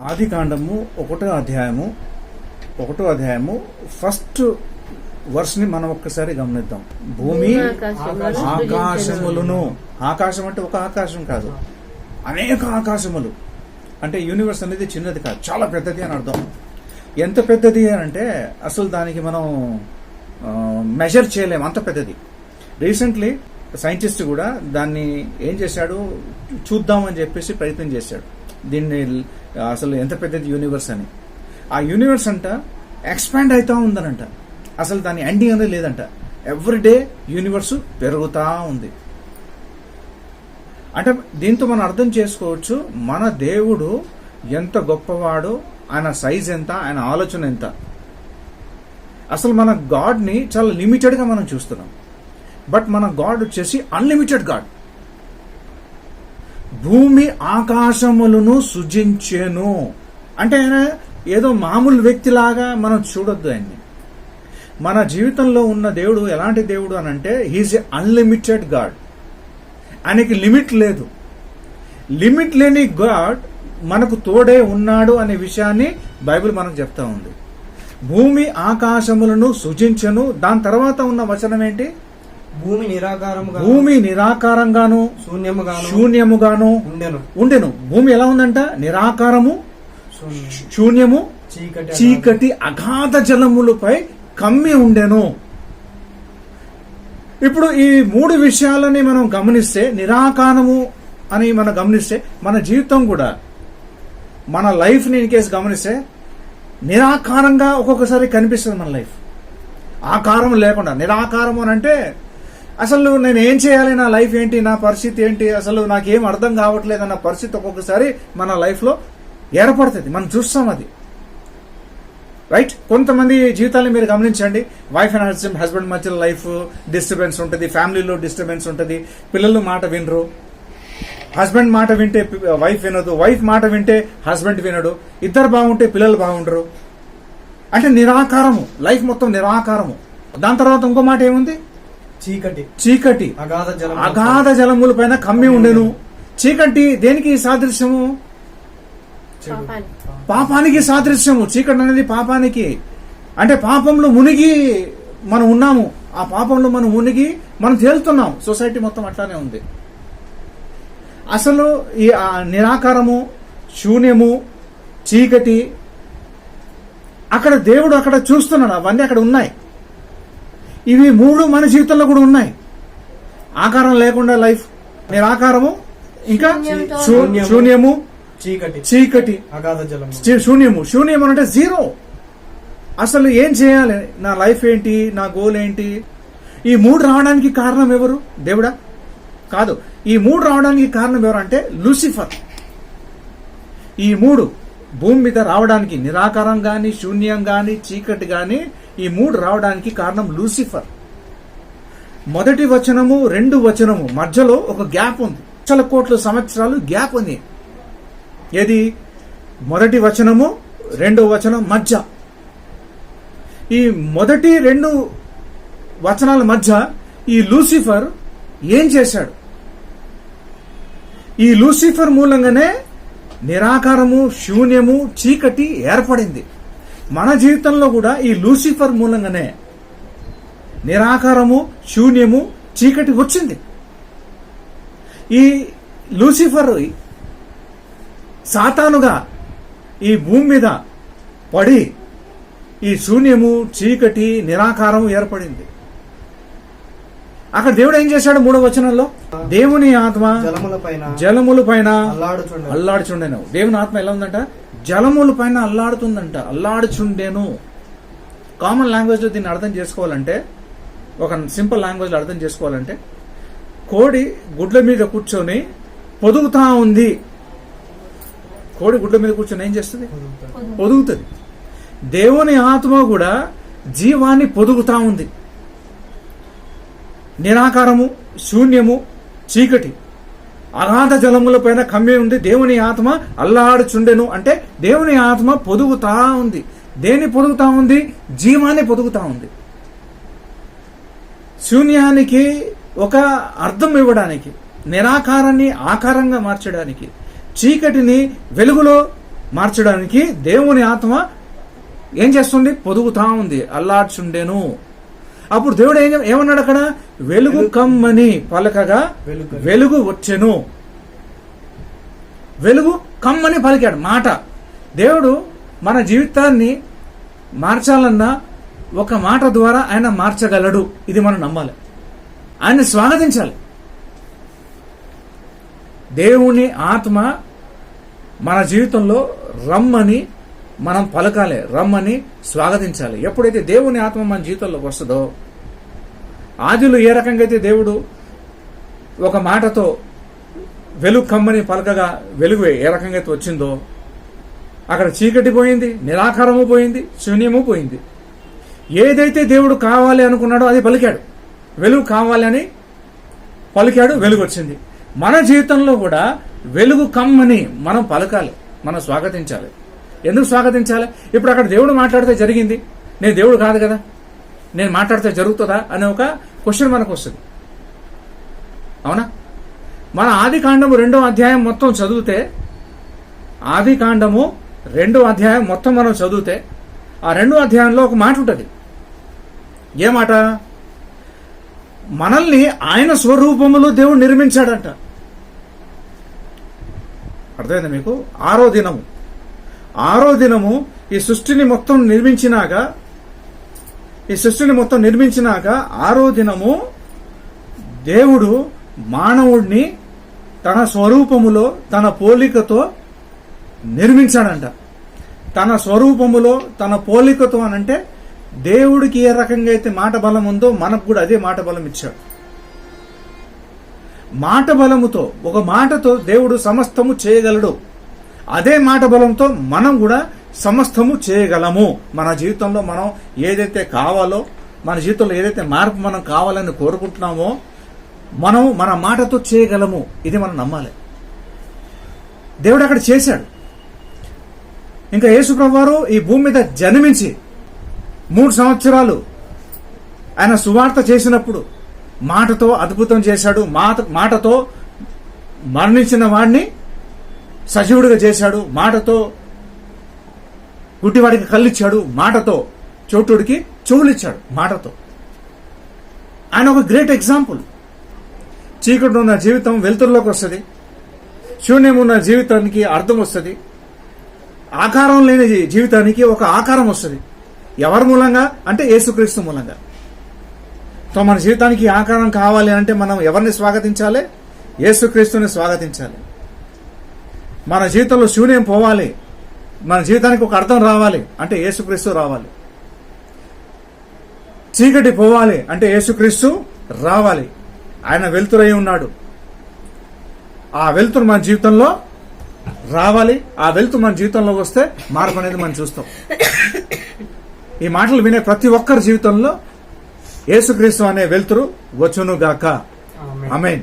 ఆది కాండము ఒకటో అధ్యాయము ఒకటో అధ్యాయము ఫస్ట్ వర్స్ని మనం ఒక్కసారి గమనిద్దాం. భూమి ఆకాశములను. ఆకాశం అంటే ఒక ఆకాశం కాదు. అనేక ఆకాశములు. అంటే యూనివర్స్ అనేది చిన్నది కాదు. చాలా పెద్దది అని అర్థం. ఎంత పెద్దది అని అంటే అసలు దానికి మనం మెజర్ చేయలేం. అంత పెద్దది. రీసెంట్లీ సైంటిస్ట్ కూడా దాన్ని ఏం చేశాడు? చూద్దామని చెప్పేసి ప్రయత్నం చేశాడు. దీన్ని అసలు ఎంత పెద్దది యూనివర్స్ అని. ఆ యూనివర్స్ అంట ఎక్స్పాండ్ అవుతా ఉందనంట. అసలు దాని ఎండింగ్ అనేది లేదంట. ఎవ్రీ డే యూనివర్స్ పెరుగుతా ఉంది. అంటే దీంతో మనం అర్థం చేసుకోవచ్చు మన దేవుడు ఎంత గొప్పవాడు ఆయన సైజ్ ఎంత ఆయన ఆలోచన ఎంత. అసలు మన గాడ్ని చాలా లిమిటెడ్గా మనం చూస్తున్నాం. బట్ మన గాడ్ వచ్చేసి అన్లిమిటెడ్ గాడ్. భూమి ఆకాశములను సృజించెను. అంటే ఆయన ఏదో మామూలు వ్యక్తిలాగా మనం చూడొద్దు ఆయన్ని. మన జీవితంలో ఉన్న దేవుడు ఎలాంటి దేవుడు అని అంటే హీజ్ ఎ అన్లిమిటెడ్ గాడ్ ఆయనకి లిమిట్ లేదు. లిమిట్ లేని గాడ్ మనకు తోడే ఉన్నాడు అనే విషయాన్ని బైబిల్ మనకు చెప్తా ఉంది. భూమి ఆకాశములను సృజించను. దాని తర్వాత ఉన్న వచనం ఏంటి? భూమి నిరాకారముగా భూమి నిరాకారంగాను శూన్యముగాను శూన్యముగాను ఉండెను. ఉండెను. భూమి ఎలా ఉందంట? నిరాకారము శూన్యం. శూన్యము చీకటి చీకటి అగాధ జలములపై కమ్మి ఉండెను. ఇప్పుడు ఈ మూడు విషయాలని మనం గమనిస్తే నిరాకారము అని మనం గమనిస్తే మన జీవితం కూడా మన లైఫ్ని ఇన్ కేసు గమనిస్తే నిరాకారంగా ఒక్కొక్కసారి కనిపిస్తుంది మన లైఫ్. ఆకారం లేకుండా. నిరాకారం అని అంటే అసలు నేను ఏం చేయాలి? నా లైఫ్ ఏంటి? నా పరిస్థితి ఏంటి? అసలు నాకేం అర్థం కావట్లేదు అన్న పరిస్థితి ఒక్కొక్కసారి మన లైఫ్లో ఏర్పడుతుంది. మనం చూస్తాం అది. రైట్ కొంతమంది జీవితాన్ని మీరు గమనించండి. వైఫ్ అండ్ హస్బెండ్ హస్బెండ్ మధ్యలో లైఫ్ డిస్టర్బెన్స్ ఉంటుంది. ఫ్యామిలీలో డిస్టర్బెన్స్ ఉంటుంది. పిల్లలు మాట వినరు. హస్బెండ్ మాట వింటే వైఫ్ వినదు. వైఫ్ మాట వింటే హస్బెండ్ వినడు. ఇద్దరు బాగుంటే పిల్లలు బాగుండరు. అంటే నిరాకారము. లైఫ్ మొత్తం నిరాకారము. దాని తర్వాత ఇంకో మాట ఏముంది? చీకటి. చీకటి. అగాధ జలం అగాధ జలముల పైన కమ్మి ఉండెను. చీకటి దేనికి సాదృశ్యము. పాపానికి. పాపానికి సాదృశ్యము. చీకటి అనేది పాపానికి. అంటే పాపంలో మునిగి మనం ఉన్నాము. ఆ పాపంలో మనం మునిగి మనం తేలుతున్నాం. సొసైటీ మొత్తం అట్లానే ఉంది. అసలు ఈ నిరాకారము శూన్యము చీకటి అక్కడ దేవుడు అక్కడ చూస్తున్నాడు. అవన్నీ అక్కడ ఉన్నాయి. ఇవి మూడు మన జీవితంలో కూడా ఉన్నాయి. ఆకారం లేకుండా లైఫ్. నిరాకారము ఇంకా శూన్యము. చీకటి. చీకటి. అగాధ జలం శూన్యము. శూన్యం అంటే జీరో. అసలు ఏం చేయాలి? నా లైఫ్ ఏంటి? నా గోల్ ఏంటి? ఈ మూడు రావడానికి కారణం ఎవరు? దేవుడా? కాదు. ఈ మూడు రావడానికి కారణం ఎవరు అంటే లూసిఫర్. ఈ మూడు భూమి మీద రావడానికి నిరాకారం గాని శూన్యం గాని చీకటి గాని ఈ మూడు రావడానికి కారణం లూసిఫర్. మొదటి వచనము రెండు వచనము మధ్యలో ఒక గ్యాప్ ఉంది. లక్షల కోట్ల సంవత్సరాలు గ్యాప్ ఉంది. ఏది? మొదటి వచనము రెండో వచనం మధ్య. ఈ మొదటి రెండు వచనాల మధ్య ఈ లూసిఫర్ ఏం చేశాడు? ఈ లూసిఫర్ మూలంగానే నిరాకారము శూన్యము చీకటి ఏర్పడింది. మన జీవితంలో కూడా ఈ లూసిఫర్ మూలంగానే నిరాకారము శూన్యము చీకటి వచ్చింది. ఈ లూసిఫర్ సాతానుగా ఈ భూమి మీద పడి ఈ శూన్యము చీకటి నిరాకారం ఏర్పడింది. అక్కడ దేవుడు ఏం చేశాడు మూడో వచనంలో? దేవుని ఆత్మ జలముల పైన. అల్లాడుచుండెను. దేవుని ఆత్మ ఎలా ఉందంట? జలముల పైన అల్లాడుతుందంట. అల్లాడుచుండెను. కామన్ లాంగ్వేజ్లో దీన్ని అర్థం చేసుకోవాలంటే ఒక సింపుల్ లాంగ్వేజ్లో అర్థం చేసుకోవాలంటే కోడి గుడ్ల మీద కూర్చొని పొదుగుతా ఉంది. కోడి గుడ్ల మీద కూర్చొని ఏం చేస్తుంది? పొదుగుతుంది. దేవుని ఆత్మ కూడా జీవాన్ని పొదుగుతా ఉంది. నిరాకారము శూన్యము చీకటి. అనాథ జలములపైన కమ్మి ఉంది దేవుని ఆత్మ అల్లాడుచుండెను. అంటే దేవుని ఆత్మ పొదుగుతా ఉంది. దేని పొదుగుతా ఉంది? జీవాన్ని పొదుగుతా ఉంది. శూన్యానికి ఒక అర్థం ఇవ్వడానికి నిరాకారాన్ని ఆకారంగా మార్చడానికి చీకటిని వెలుగులో మార్చడానికి దేవుని ఆత్మ ఏం చేస్తుంది? పొదుగుతా ఉంది. అల్లాడ్చుండెను. అప్పుడు దేవుడు ఏం ఏమన్నాడు అక్కడ? వెలుగు కమ్మని పలకగా వెలుగు. వచ్చెను. వెలుగు కమ్మని పలికాడు. మాట. దేవుడు మన జీవితాన్ని మార్చాలన్నా ఒక మాట ద్వారా ఆయన మార్చగలడు. ఇది మనం నమ్మాలి. ఆయన్ని స్వాగతించాలి. దేవుని ఆత్మ మన జీవితంలో రమ్మని మనం పలకాలి. రమ్మని స్వాగతించాలి. ఎప్పుడైతే దేవుని ఆత్మ మన జీవితంలోకి వస్తుందో ఆదిలో ఏ రకంగా అయితే దేవుడు ఒక మాటతో వెలుగు కమ్మని పలకగా వెలుగు ఏ రకంగా అయితే వచ్చిందో అక్కడ చీకటి పోయింది నిరాకారము పోయింది శూన్యము పోయింది. ఏదైతే దేవుడు కావాలి అనుకున్నాడో అది పలికాడు. వెలుగు కావాలి అని పలికాడు వెలుగు వచ్చింది. మన జీవితంలో కూడా వెలుగు కమ్మని మనం పలకాలి మనం స్వాగతించాలి. ఎందుకు స్వాగతించాలి? ఇప్పుడు అక్కడ దేవుడు మాట్లాడితే జరిగింది. నేను దేవుడు కాదు కదా. నేను మాట్లాడితే జరుగుతుందా అనే ఒక క్వశ్చన్ మనకు వస్తుంది. అవునా? మన ఆది కాండము రెండో అధ్యాయం మొత్తం చదివితే ఆది కాండము రెండో అధ్యాయం మొత్తం మనం చదివితే ఆ రెండో అధ్యాయంలో ఒక మాట ఉంటుంది. ఏ మాట? మనల్ని ఆయన స్వరూపములో దేవుడు నిర్మించాడంట. అర్థమైందా మీకు? ఆరో దినము. ఆరో దినము ఈ సృష్టిని మొత్తం నిర్మించినాక ఈ సృష్టిని మొత్తం నిర్మించినాక ఆరో దినము దేవుడు మానవుడిని తన స్వరూపములో తన పోలికతో నిర్మించాడంట. తన స్వరూపములో తన పోలికతో అనంటే దేవుడికి ఏ రకంగా అయితే మాట బలం ఉందో మనకు కూడా అదే మాట బలం ఇచ్చాడు. మాట బలముతో ఒక మాటతో దేవుడు సమస్తము చేయగలడు. అదే మాట బలంతో మనం కూడా సమస్తము చేయగలము. మన జీవితంలో మనం ఏదైతే కావాలో మన జీవితంలో ఏదైతే మార్పు మనం కావాలని కోరుకుంటున్నామో మనం మన మాటతో చేయగలము. ఇది మనం నమ్మాలి. దేవుడు అక్కడ చేశాడు. ఇంకా యేసుప్రభు వారు ఈ భూమి మీద జన్మించి మూడు సంవత్సరాలు ఆయన సువార్త చేసినప్పుడు మాటతో అద్భుతం చేశాడు. మాట మాటతో మరణించిన వాడిని సజీవుడిగా చేశాడు. మాటతో గుడ్డివాడికి కళ్ళిచ్చాడు మాటతో. చోటుడికి చెవులిచ్చాడు మాటతో. ఆయన ఒక గ్రేట్ ఎగ్జాంపుల్ చీకటి ఉన్న జీవితం వెలుతురులోకి వస్తుంది. శూన్యం ఉన్న జీవితానికి అర్థం వస్తుంది. ఆకారం లేని జీవితానికి ఒక ఆకారం వస్తుంది. ఎవరి మూలంగా? అంటే యేసుక్రీస్తు మూలంగా. సో మన జీవితానికి ఆకారం కావాలి అంటే మనం ఎవరిని స్వాగతించాలి? యేసుక్రీస్తుని స్వాగతించాలి. మన జీవితంలో శూన్యం పోవాలి. మన జీవితానికి ఒక అర్థం రావాలి అంటే యేసుక్రీస్తు రావాలి. చీకటి పోవాలి అంటే యేసుక్రీస్తు రావాలి. ఆయన వెలుతురై ఉన్నాడు. ఆ వెలుతురు మన జీవితంలో రావాలి. ఆ వెలుతురు మన జీవితంలో వస్తే మార్పు అనేది మనం చూస్తాం. ఈ మాటలు వినే ప్రతి ఒక్కరి జీవితంలో యేసుక్రీస్తు అనే వెలుతురు వచ్చునుగాక ఆమేన్. అమేన్